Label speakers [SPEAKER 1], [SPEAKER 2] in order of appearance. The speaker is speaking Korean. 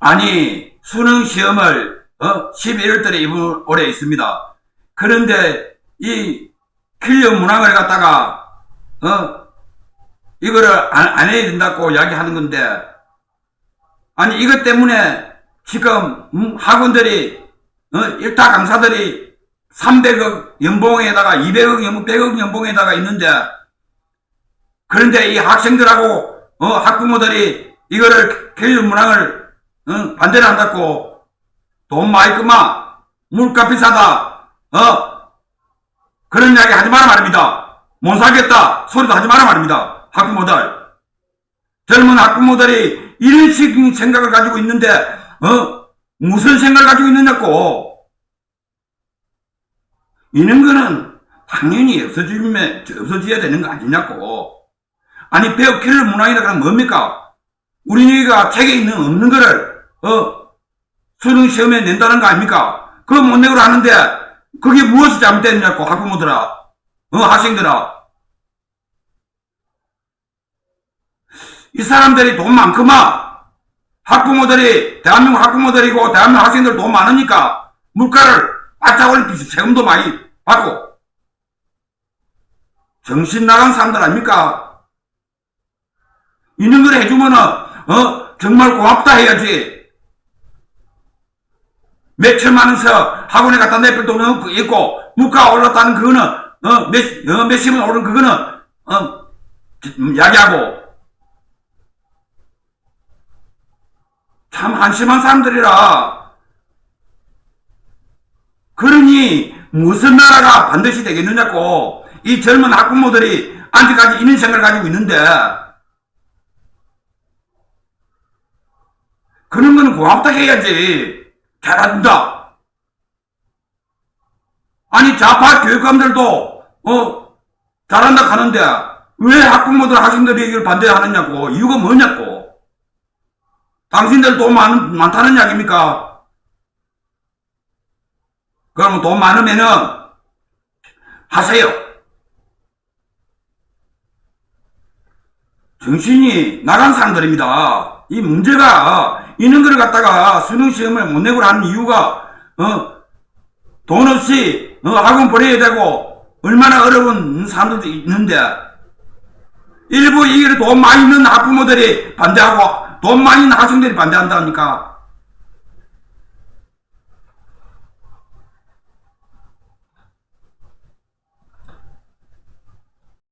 [SPEAKER 1] 아니, 수능 시험을, 어, 11월달에 이번 올해 있습니다. 그런데, 이, 킬러 문항을 갖다가, 어, 이거를 안, 안 해야 된다고 이야기하는 건데, 아니, 이것 때문에 지금, 음, 학원들이, 어, 일타 강사들이 300억 연봉에다가 200억 연봉, 100억 연봉에다가 있는데, 그런데 이 학생들하고, 어, 학부모들이 이거를 킬러 문항을 응? 반대를 한다고. 돈 많이 끄마. 물가 비싸다. 어? 그런 이야기 하지 마라 말입니다. 못 살겠다. 소리도 하지 마라 말입니다. 학부모들 젊은 학부모들이 이런 식 생각을 가지고 있는데 어? 무슨 생각을 가지고 있느냐고. 이런 거는 당연히 없어지면 없어져야 되는 거 아니냐고. 아니 배우 킬러 문항이라 그러면 뭡니까? 우리가 책에 있는 없는 거를 어? 수능 시험에 낸다는 거 아닙니까? 그거 못 내고 하는데 그게 무엇이 잘못됐냐고 학부모들아. 어 학생들아. 이 사람들이 돈 많구만. 학부모들이 대한민국 학부모들이고 대한민국 학생들 돈 많으니까 물가를 바짝 올리듯이 세금도 많이 받고. 정신 나간 사람들 아닙니까? 이런 걸 해주면은 어? 정말 고맙다 해야지 몇천만 원서 학원에 갖다 내뺄 돈은 그 있고 물가 올랐다는 그거는 어 몇 어, 몇십원 오른 그거는 어 음, 야기하고. 참 한심한 사람들이라. 그러니 무슨 나라가 반드시 되겠느냐고. 이 젊은 학부모들이 아직까지 이런 생각을 가지고 있는데. 그런 거는 고맙다 해야지. 잘한다. 아니, 좌파 교육감들도, 어, 잘한다 하는데, 왜 학부모들, 학생들이 이걸 반대하느냐고, 이유가 뭐냐고. 당신들 돈 많, 많다는 이야기입니까? 그러면 돈 많으면은, 하세요. 정신이 나간 사람들입니다. 이 문제가 이런 걸 갖다가 수능 시험을 못 내고 하는 이유가 어, 돈 없이 어, 학원 보내야 되고 얼마나 어려운 사람들도 있는데 일부 이게 돈 많이 있는 학부모들이 반대하고 돈 많이 있는 학생들이 반대한다니까